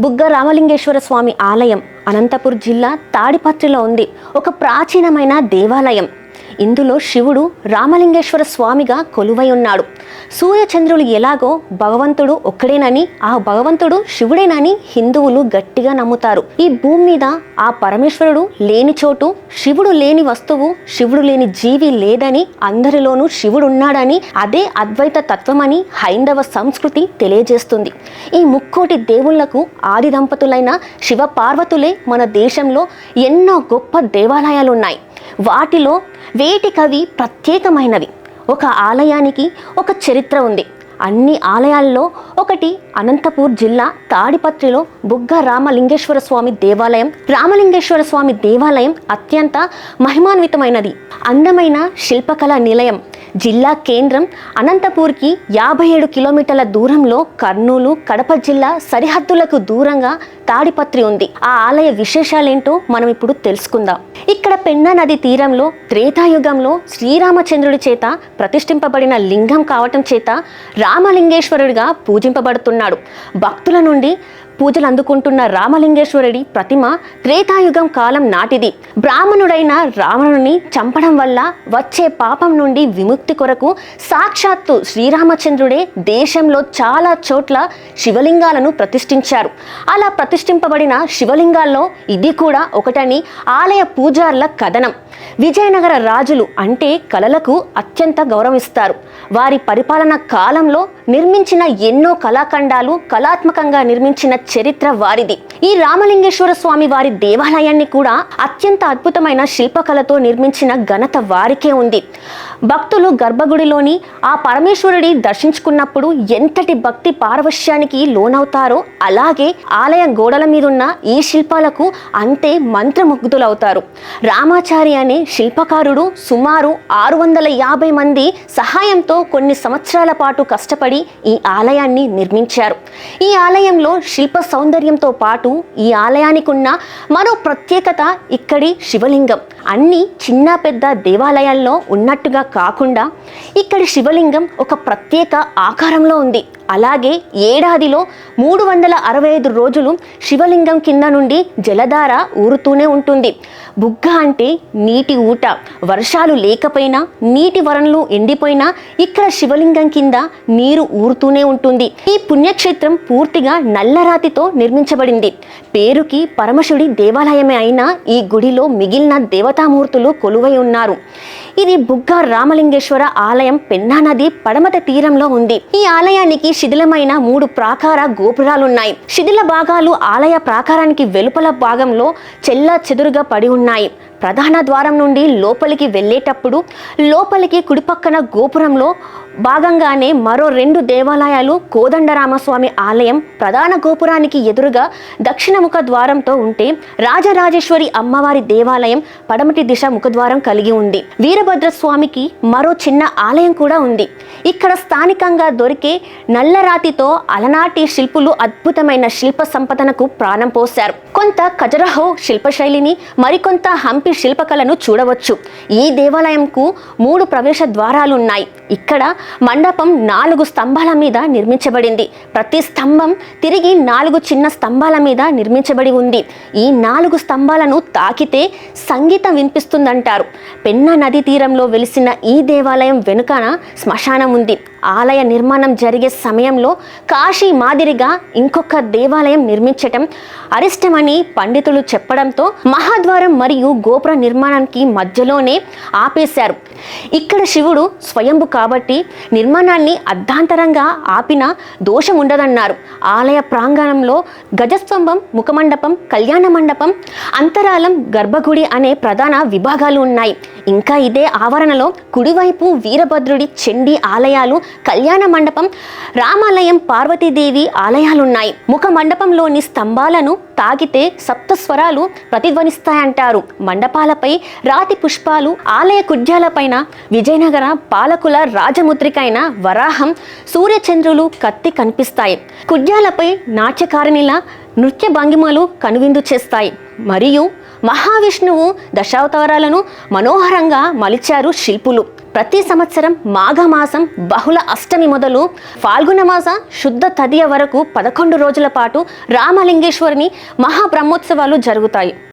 బుగ్గ రామలింగేశ్వర స్వామి ఆలయం అనంతపూర్ జిల్లా తాడిపత్రిలో ఉంది. ఒక ప్రాచీనమైన దేవాలయం. ఇందులో శివుడు రామలింగేశ్వర స్వామిగా కొలువై ఉన్నాడు. సూర్యచంద్రులు ఎలాగో భగవంతుడు ఒక్కడేనని ఆ భగవంతుడు శివుడేనని హిందువులు గట్టిగా నమ్ముతారు. ఈ భూమి మీద ఆ పరమేశ్వరుడు లేని చోటు శివుడు లేని వస్తువు శివుడు లేని జీవి లేదని అందరిలోనూ శివుడు ఉన్నాడని అదే అద్వైత తత్వమని హైందవ సంస్కృతి తెలియజేస్తుంది. ఈ ముక్కోటి దేవుళ్ళకు ఆది దంపతులైన శివ పార్వతులే మన దేశంలో ఎన్నో గొప్ప దేవాలయాలున్నాయి. వాటిలో వేటికవి ప్రత్యేకమైనవి. ఒక ఆలయానికి ఒక చరిత్ర ఉంది. అన్ని ఆలయాల్లో ఒకటి అనంతపూర్ జిల్లా తాడిపత్రిలో బుగ్గ రామలింగేశ్వర స్వామి దేవాలయం. రామలింగేశ్వర స్వామి దేవాలయం అత్యంత మహిమాన్వితమైనది. అందమైన శిల్పకళా నిలయం. జిల్లా కేంద్రం అనంతపూర్కి యాభై ఏడు కిలోమీటర్ల దూరంలో కర్నూలు కడప జిల్లా సరిహద్దులకు దూరంగా తాడిపత్రి ఉంది. ఆ ఆలయ విశేషాలేంటో మనం ఇప్పుడు తెలుసుకుందాం. ఇక్కడ పెన్నా నది తీరంలో త్రేతాయుగంలో శ్రీరామచంద్రుడి చేత ప్రతిష్ఠింపబడిన లింగం కావటం చేత రామలింగేశ్వరుడిగా పూజింపబడుతున్నాడు. భక్తుల నుండి పూజలు అందుకుంటున్న రామలింగేశ్వరుడి ప్రతిమ త్రేతాయుగం కాలం నాటిది. బ్రాహ్మణుడైన రావణుని చంపడం వల్ల వచ్చే పాపం నుండి విముక్తి కొరకు సాక్షాత్తు శ్రీరామచంద్రుడే దేశంలో చాలా చోట్ల శివలింగాలను ప్రతిష్ఠించారు. అలా ప్రతిష్ఠింపబడిన శివలింగాల్లో ఇది కూడా ఒకటని ఆలయ పూజార్ల కథనం. విజయనగర రాజులు అంటే కళలకు అత్యంత గౌరవిస్తారు. వారి పరిపాలన కాలంలో నిర్మించిన ఎన్నో కళాఖండాలు కళాత్మకంగా నిర్మించిన చరిత్ర వారిది. ఈ రామలింగేశ్వర స్వామి వారి దేవాలయాన్ని కూడా అత్యంత అద్భుతమైన శిల్పకళతో నిర్మించిన ఘనత వారికే ఉంది. భక్తులు గర్భగుడిలోని ఆ పరమేశ్వరుడి దర్శించుకున్నప్పుడు ఎంతటి భక్తి పారవశ్యానికి లోనవుతారో అలాగే ఆలయ గోడల మీదున్న ఈ శిల్పాలకు అంతే మంత్రముగ్ధులవుతారు. రామాచారి అనే శిల్పకారుడు సుమారు ఆరు వందల యాభై మంది సహాయంతో కొన్ని సంవత్సరాల పాటు కష్టపడి ఈ ఆలయాన్ని నిర్మించారు. ఈ ఆలయంలో శిల్ప సౌందర్యంతో పాటు ఈ ఆలయానికి ఉన్న మరో ప్రత్యేకత ఇక్కడి శివలింగం. అన్ని చిన్న పెద్ద దేవాలయాల్లో ఉన్నట్టుగా కాకుండా ఇక్కడ శివలింగం ఒక ప్రత్యేక ఆకారంలో ఉంది. అలాగే ఏడాదిలో మూడు వందల అరవై ఐదు రోజులు శివలింగం కింద నుండి జలధార ఊరుతూనే ఉంటుంది. బుగ్గ అంటే నీటి ఊట. వర్షాలు లేకపోయినా నీటి వరణలు ఎండిపోయినా ఇక్కడ శివలింగం కింద నీరు ఊరుతూనే ఉంటుంది. ఈ పుణ్యక్షేత్రం పూర్తిగా నల్లరాతితో నిర్మించబడింది. పేరుకి పరమశుడి దేవాలయమే అయినా ఈ గుడిలో మిగిలిన దేవతామూర్తులు కొలువై ఉన్నారు. ఇది బుగ్గ రామలింగేశ్వర ఆలయం పెన్నా నది పడమట తీరంలో ఉంది. ఈ ఆలయానికి శిథిలమైన మూడు ప్రాకార గోపురాలున్నాయి. శిథిల భాగాలు ఆలయ ప్రాకారానికి వెలుపల భాగంలో చెల్లా చెదురుగా పడి ఉన్నాయి. ప్రధాన ద్వారం నుండి లోపలికి వెళ్ళేటప్పుడు లోపలికి కుడిపక్కన గోపురంలో భాగంగానే మరో రెండు దేవాలయాలు కోదండరామస్వామి ఆలయం ప్రధాన గోపురానికి ఎదురుగా దక్షిణముఖ ద్వారంతో ఉంటే రాజరాజేశ్వరి అమ్మవారి దేవాలయం పడమటి దిశ ముఖద్వారం కలిగి ఉంది. వీరభద్రస్వామికి మరో చిన్న ఆలయం కూడా ఉంది. ఇక్కడ స్థానికంగా దొరికే నల్లరాతితో అలనాటి శిల్పులు అద్భుతమైన శిల్ప సంపదనకు ప్రాణం పోశారు. కొంత ఖజరహో శిల్పశైలిని మరికొంత హంపి శిల్పకళను చూడవచ్చు. ఈ దేవాలయంకు మూడు ప్రవేశ ద్వారాలు ఉన్నాయి ఇక్కడ మండపం నాలుగు స్తంభాల మీద నిర్మించబడింది. ప్రతి స్తంభం తిరిగి నాలుగు చిన్న స్తంభాల మీద నిర్మించబడి ఉంది. ఈ నాలుగు స్తంభాలను తాకితే సంగీతం వినిపిస్తుందంటారు. పెన్నా నది తీరంలో వెలిసిన ఈ దేవాలయం వెనుకన శ్మశానం ఉంది. ఆలయ నిర్మాణం జరిగే సమయంలో కాశీ మాదిరిగా ఇంకొక దేవాలయం నిర్మించటం అరిష్టమని పండితులు చెప్పడంతో మహాద్వారం మరియు గోపుర నిర్మాణానికి మధ్యలోనే ఆపేశారు. ఇక్కడ శివుడు స్వయంభు కాబట్టి నిర్మాణాన్ని అర్ధాంతరంగా ఆపిన దోషం ఉండదన్నారు. ఆలయ ప్రాంగణంలో గజస్తంభం ముఖమండపం కళ్యాణ మండపం అంతరాలం గర్భగుడి అనే ప్రధాన విభాగాలు ఉన్నాయి. ఇంకా ఇదే ఆవరణలో కుడివైపు వీరభద్రుడి చెండి ఆలయాలు కళ్యాణ మండపం రామాలయం పార్వతీదేవి ఆలయాలున్నాయి. ముఖ మండపంలోని స్తంభాలను తాగితే సప్తస్వరాలు ప్రతిధ్వనిస్తాయంటారు. మండపాలపై రాతి పుష్పాలు ఆలయ కుడ్యాలపైన విజయనగర పాలకుల రాజముద్రికైన వరాహం సూర్యచంద్రులు కత్తి కనిపిస్తాయి. కుడ్యాలపై నాట్యకారిణిల నృత్య భంగిమలు కనువిందు చేస్తాయి. మరియు మహావిష్ణువు దశావతారాలను మనోహరంగా మలిచారు శిల్పులు. ప్రతి సంవత్సరం మాఘమాసం బహుళ అష్టమి మొదలు ఫాల్గుణమాస శుద్ధ తదియ వరకు పదకొండు రోజుల పాటు రామలింగేశ్వరిని మహాబ్రహ్మోత్సవాలు జరుగుతాయి.